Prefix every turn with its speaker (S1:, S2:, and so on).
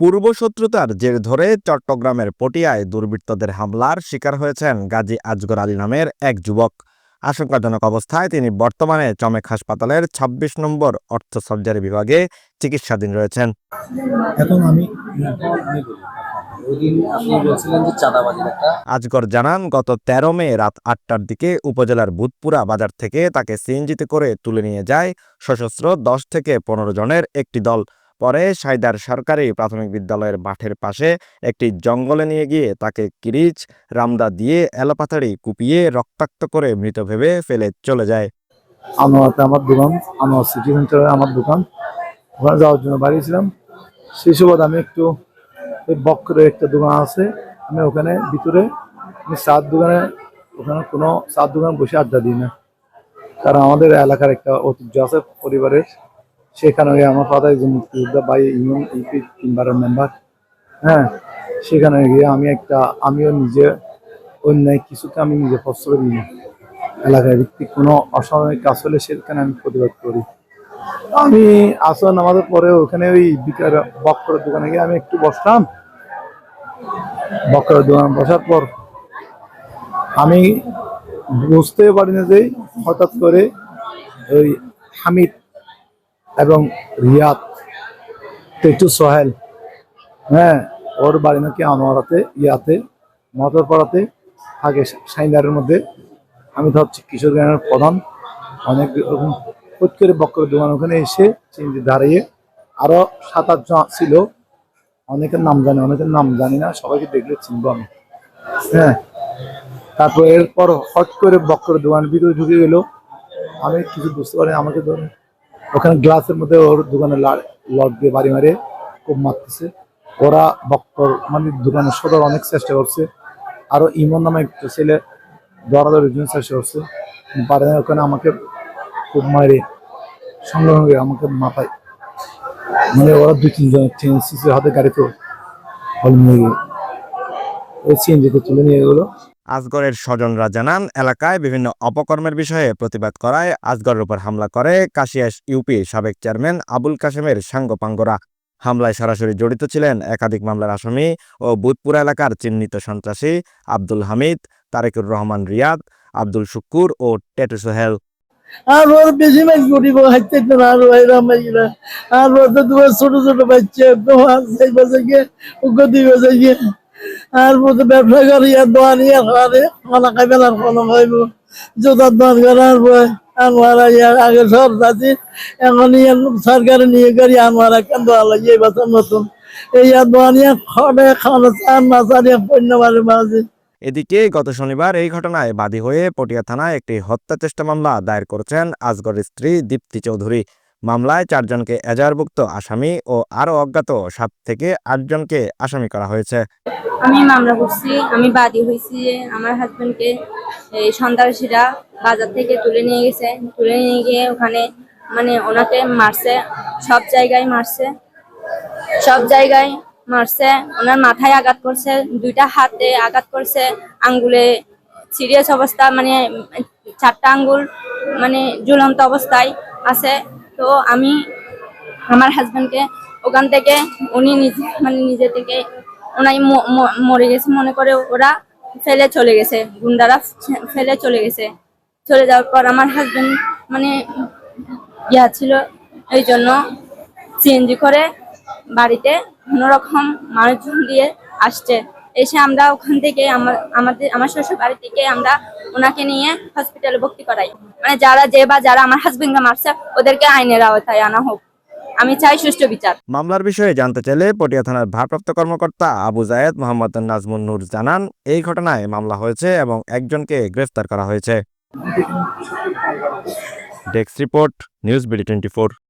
S1: পূর্বশত্রুতার জের ধরে চট্টগ্রামের পটিয়ায় দুর্বৃত্তদের হামলার শিকার হয়েছেন গাজী আজগর আলী নামের এক যুবক। আশঙ্কাজনক অবস্থায় তিনি বর্তমানে চমেক হাসপাতালের ২৬ নম্বর অর্থ সার্জারি বিভাগে চিকিৎসাধীন রয়েছেন।
S2: এখন আমি
S1: আজগর জানান গত ১৩ মে রাত আটটার দিকে উপজেলার বুধপুরা বাজার থেকে তাকে সিএনজিতে করে তুলে নিয়ে যায় সশস্ত্র দশ থেকে পনেরো জনের একটি দল। পরে সাইদার সরকারি প্রাথমিক বিদ্যালয়ের মাঠের পাশে একটি জঙ্গলে নিয়ে গিয়ে তাকে কিরিচ, রামদা দিয়ে এলোপাতাড়ি কুপিয়ে রক্তাক্ত করে মৃত ভেবে ফেলে চলে যায়।
S2: আনোয়ারতে আমার দোকান, আনোয়ার সিটি সেন্টারে আমার দোকান। ওখানে যাওয়ার জন্য বাড়িয়েছিলাম। সেই সুবাদ আমি একটু ওই বক্রে একটা দোকান আছে, আমি ওখানে ভিতরে, আমি চার দোকানে, ওখানে কোনো চার দোকানে বসে আড্ডা দিই না। কারণ আমাদের এলাকার একটা ঐতিহ্য আছে, পরিবারের। সেখানে আমার ফাদার একজন মুক্তিযোদ্ধা বাই ইউনিয়ন ইউপি তিনবারের মেম্বার হ্যাঁ সেখানে গিয়ে আমি একটা, আমিও নিজে অন্যায় কিছুকে আমি নিজে প্রশ্রয় দিই না। এলাকায় ভিত্তিক কোনো অস্বাভাবিক কাজ হলে সেখানে আমি প্রতিবাদ করি। আমি আসর নামাজের পরে ওখানে ওই বিকার বক্করের দোকানে গিয়ে আমি একটু বসলাম। বক্করের দোকান বসার পর আমি বুঝতে পারি না যে হঠাৎ করে ওই হামিদ এবং রিয়াদ একটু সোহেল হ্যাঁ ওর বাড়ি নাকি আনোয়ারাতে ইয়াতে মটরপাড়াতে থাকে সাইনারের মধ্যে। আমি তো হচ্ছে কিশোর গ্রামের প্রধান। অনেক রকম হুট করে দোকান ওখানে এসে চিনতে দাঁড়িয়ে আরও সাত আট জন ছিল। অনেকের নাম জানি, অনেকের নাম জানি না, সবাইকে দেখলে চিনবো আমি। হ্যাঁ তারপর এরপর হট করে বক্কর দোকান ভিতরে ঢুকে গেল। আমি কিছু বুঝতে পারি আমাকে ধরে ওখানে গ্লাসের মধ্যে ওর দোকানে লট দিয়ে বাড়ি মারে, খুব মারতেছে। ওরা বক্কর মানে দোকানের সদর অনেক চেষ্টা করছে। আরও ইমন নামে একটা ছেলে দরাদরের জন্য চেষ্টা করছে। পারে না ওখানে আমাকে খুব মারে। সঙ্গে সঙ্গে আমাকে মাথায়। মানে ওরা দুই, তিনজন সিসির হাতে গাড়িতে হল নিয়ে গেল ওই সিএনজিতে তুলে নিয়ে গেলো।
S1: আজগরের স্বজনরা জানান, এলাকায় বিভিন্ন অপকর্মের বিষয়ে প্রতিবাদ করায় আজগরের উপর হামলা করে কাশিয়াস ইউপি সাবেক চেয়ারম্যান আবুল কাশেমের সাঙ্গপাঙ্গরা। হামলায় সরাসরি জড়িত ছিলেন একাধিক মামলার আসামি ও বুধপুরা এলাকার চিহ্নিত সন্ত্রাসী আব্দুল হামিদ, তারেকুর রহমান রিয়াদ, আব্দুল শুক্কুর ও টেটু সোহেল।
S3: আর ওর বেশি আর আর ওর তো ছোট ছোট বাচ্চা গিয়ে। আর ব্যবসা করি, আর দোয়ান ইয়ে খাওয়ারে খানা খাইবে না খানা খাইব জোতার দোয়ান করে আর বই আমরা ইয়ার আগে সব যাচ্ছি। এখন ইয়ার সরকারে নিয়ে করি আমরা কেন দোয়া লাগে, এই বছর নতুন। এই আর দোয়ান ইয়ে খড়ে খাওয়ানো পণ্য মারে মাঝে
S1: এদিকে গত শনিবার এই ঘটনায় বাদী হয়ে পটিয়া থানায় একটি হত্যা চেষ্টা মামলা দায়ের করেছেন আজগরের স্ত্রী দীপ্তি চৌধুরী। মামলায় চারজনকে এজাহারভুক্ত আসামি ও আরও অজ্ঞাত সাত থেকে আটজনকে আসামি করা হয়েছে।
S4: আমি মামলা করছি, আমি বাদী হয়েছি, আমার হাজবেন্ডকে এই সন্ত্রাসীরা বাজার থেকে তুলে নিয়ে গেছে। তুলে নিয়ে গিয়ে ওখানে মানে ওনাকে মারছে, সব জায়গায় মারছে, সব জায়গায় মারছে। ওনার মাথায় আঘাত করছে, দুইটা হাতে আঘাত করছে, আঙ্গুলে সিরিয়াস অবস্থা মানে চারটা আঙ্গুল মানে ঝুলন্ত অবস্থায় আছে। তো আমি আমার হাজবেন্ডকে ওখান থেকে উনি নিজে মানে নিজে থেকে ওনাই মরে গেছে। মনে করে ওরা ফেলে চলে গেছে। গুন্ডারা ফেলে চলে গেছে। চলে যাওয়ার পর আমার হাজব্যান্ড মানে ইয়া ছিল এই জন্য সিএনজি করে বাড়িতে কোনোরকম মানুষজন দিয়ে আসছে। এসে আমরা ওখান থেকে আমাদের, আমার শ্বশুর বাড়ি থেকে আমরা ওনাকে নিয়ে হসপিটালে ভর্তি করাই। মানে যারা যে বা যারা আমার হাজবেন্ডকে মারছে, ওদেরকে আইনের আওতায় আনা হোক। আমি চাই সুষ্ঠু বিচার।
S1: মামলার বিষয়ে জানতে চাইলে পটিয়া থানার ভারপ্রাপ্ত কর্মকর্তা আবু জায়েদ মোহাম্মদ নাজমুন নূর জানান, এই ঘটনায় মামলা হয়েছে এবং একজনকে গ্রেফতার করা হয়েছে। Desk report, news BD twenty